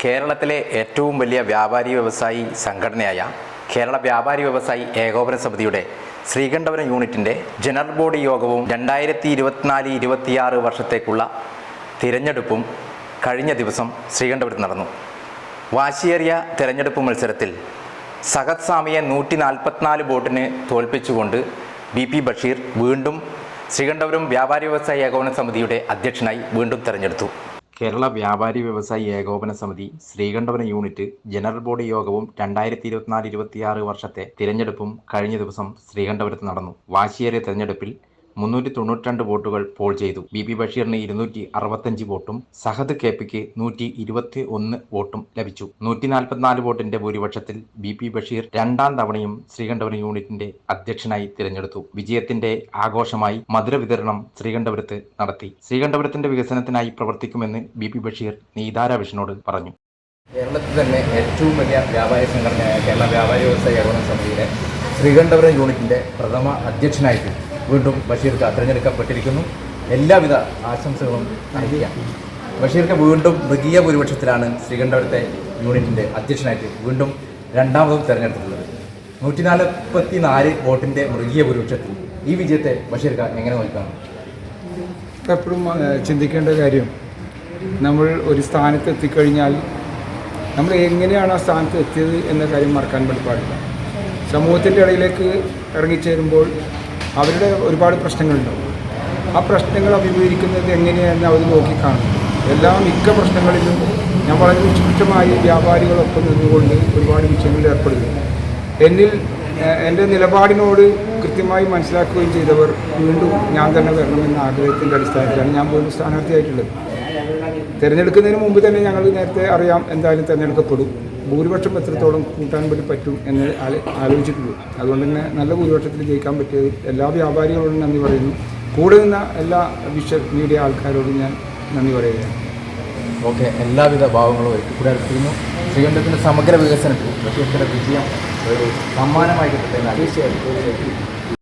കേരളത്തിലെ ഏറ്റവും വലിയ വ്യാപാരി വ്യവസായി സംഘടനയായ കേരള വ്യാപാരി വ്യവസായി ഏകോപന സമിതിയുടെ ശ്രീകണ്ഠപുരം യൂണിറ്റിന്റെ ജനറൽ ബോഡി യോഗവും രണ്ടായിരത്തി ഇരുപത്തിനാല് ഇരുപത്തിയാറ് വർഷത്തേക്കുള്ള തിരഞ്ഞെടുപ്പും കഴിഞ്ഞ ദിവസം ശ്രീകണ്ഠപുരത്ത് നടന്നു. വാശിയേറിയ തിരഞ്ഞെടുപ്പ് മത്സരത്തിൽ സഹത് സ്വാമിയെ നൂറ്റി നാൽപ്പത്തിനാല് വോട്ടിന് തോൽപ്പിച്ചുകൊണ്ട് ബി പി ബഷീർ വീണ്ടും ശ്രീകണ്ഠപുരം വ്യാപാരി വ്യവസായി ഏകോപന സമിതിയുടെ അധ്യക്ഷനായി വീണ്ടും തെരഞ്ഞെടുത്തു. കേരള വ്യാപാരി വ്യവസായി ഏകോപന സമിതി ശ്രീകണ്ഠപുരം യൂണിറ്റ് ജനറൽ ബോഡി യോഗവും രണ്ടായിരത്തി ഇരുപത്തിനാല് ഇരുപത്തിയാറ് വർഷത്തെ തിരഞ്ഞെടുപ്പും കഴിഞ്ഞ ദിവസം ശ്രീകണ്ഠപുരത്ത് നടന്നു. വാശിയേറിയ തെരഞ്ഞെടുപ്പിൽ മുന്നൂറ്റി തൊണ്ണൂറ്റിരണ്ട് വോട്ടുകൾ പോൾ ചെയ്തു. ബി പി ബഷീറിന് ഇരുന്നൂറ്റി അറുപത്തഞ്ച് വോട്ടും സഹദ് കെ പിക്ക് നൂറ്റി ഇരുപത്തി ഒന്ന് വോട്ടും ലഭിച്ചു. നൂറ്റി നാൽപ്പത്തിനാല് വോട്ടിന്റെ ഭൂരിപക്ഷത്തിൽ ബി പി ബഷീർ രണ്ടാം തവണയും ശ്രീകണ്ഠപുരം യൂണിറ്റിന്റെ അധ്യക്ഷനായി തിരഞ്ഞെടുത്തു. വിജയത്തിന്റെ ആഘോഷമായി മധുര വിതരണം ശ്രീകണ്ഠപുരത്ത് നടത്തി. ശ്രീകണ്ഠപുരത്തിന്റെ വികസനത്തിനായി പ്രവർത്തിക്കുമെന്ന് ബി പി ബഷീർ നീതാര പറഞ്ഞു. കേരളത്തിൽ തന്നെ ഏറ്റവും വലിയ വ്യാപാര സംഘടനയായ കേരള വ്യാപാരി വ്യവസായ ഏകോപന സമിതിയുടെ ശ്രീകണ്ഠപുരം യൂണിറ്റിന്റെ പ്രഥമ അധ്യക്ഷനായിട്ട് വീണ്ടും ബഷീർക്ക് തിരഞ്ഞെടുക്കപ്പെട്ടിരിക്കുന്നു. എല്ലാവിധ ആശംസകളും അറിയിക്കാം ബഷീർക്ക് വീണ്ടും മൃഗീയ ഭൂരിപക്ഷത്തിലാണ് ശ്രീകണ്ഠപുരത്തെ യൂണിറ്റിന്റെ അധ്യക്ഷനായിട്ട് വീണ്ടും രണ്ടാമതും തിരഞ്ഞെടുത്തിട്ടുള്ളത്. നൂറ്റി നാൽപ്പത്തി നാല് വോട്ടിന്റെ മൃഗീയ ഭൂരിപക്ഷത്തിൽ ഈ വിജയത്തെ ബഷീർക്ക് എങ്ങനെ നോക്കാം? എപ്പോഴും ചിന്തിക്കേണ്ട കാര്യം നമ്മൾ ഒരു സ്ഥാനത്ത് എത്തിക്കഴിഞ്ഞാൽ നമ്മൾ എങ്ങനെയാണ് ആ സ്ഥാനത്ത് എത്തിയത് എന്ന കാര്യം മറക്കാൻ വേണ്ടി പാടില്ല. സമൂഹത്തിന്റെ ഇടയിലേക്ക് ഇറങ്ങിച്ചേരുമ്പോൾ അവരുടെ ഒരുപാട് പ്രശ്നങ്ങളുണ്ടാവും ആ പ്രശ്നങ്ങൾ അഭിമുഖീകരിക്കുന്നത് എങ്ങനെയാണെന്ന് അവർ നോക്കിക്കാണും. എല്ലാ മിക്ക പ്രശ്നങ്ങളിലും ഞാൻ വളരെ വിശിഷ്ടമായി വ്യാപാരികളൊപ്പം നിന്നുകൊണ്ട് ഒരുപാട് വിഷയങ്ങളിൽ ഏർപ്പെടുന്നു. എന്നിൽ എന്റെ നിലപാടിനോട് കൃത്യമായി മനസ്സിലാക്കുകയും ചെയ്തവർ വീണ്ടും ഞാൻ തന്നെ വരണമെന്ന ആഗ്രഹത്തിന്റെ അടിസ്ഥാനത്തിലാണ് ഞാൻ പോലും സ്ഥാനാർത്ഥിയായിട്ടുള്ളത്. തിരഞ്ഞെടുക്കുന്നതിന് മുമ്പ് തന്നെ ഞങ്ങൾ നേരത്തെ അറിയാം എന്തായാലും തിരഞ്ഞെടുക്കപ്പെടും. ഭൂരിപക്ഷം എത്രത്തോളം കൂട്ടാൻ വേണ്ടി പറ്റും എന്ന് ആലോ- ആലോചിച്ചിട്ടുള്ളൂ. അതുകൊണ്ട് തന്നെ നല്ല ഭൂരിപക്ഷത്തിൽ ജയിക്കാൻ പറ്റിയത് എല്ലാ വ്യാപാരികളോടും നന്ദി പറയുന്നു. കൂടെ നിന്ന എല്ലാ വിഷ്വൽ മീഡിയ ആൾക്കാരോടും ഞാൻ നന്ദി പറയുകയാണ്. ഓക്കെ എല്ലാവിധ ഭാവങ്ങളും ഒരിക്കൽ കൂടെ അർപ്പിക്കുന്നു ശ്രീകണ്ഠത്തിന്റെ സമഗ്ര വികസനത്തിൽ വിജയം ഒരു സമ്മാനമായി കിട്ടട്ടെ എന്ന് ആഗ്രഹിക്കുന്നു. തീർച്ചയായും തീർച്ചയായും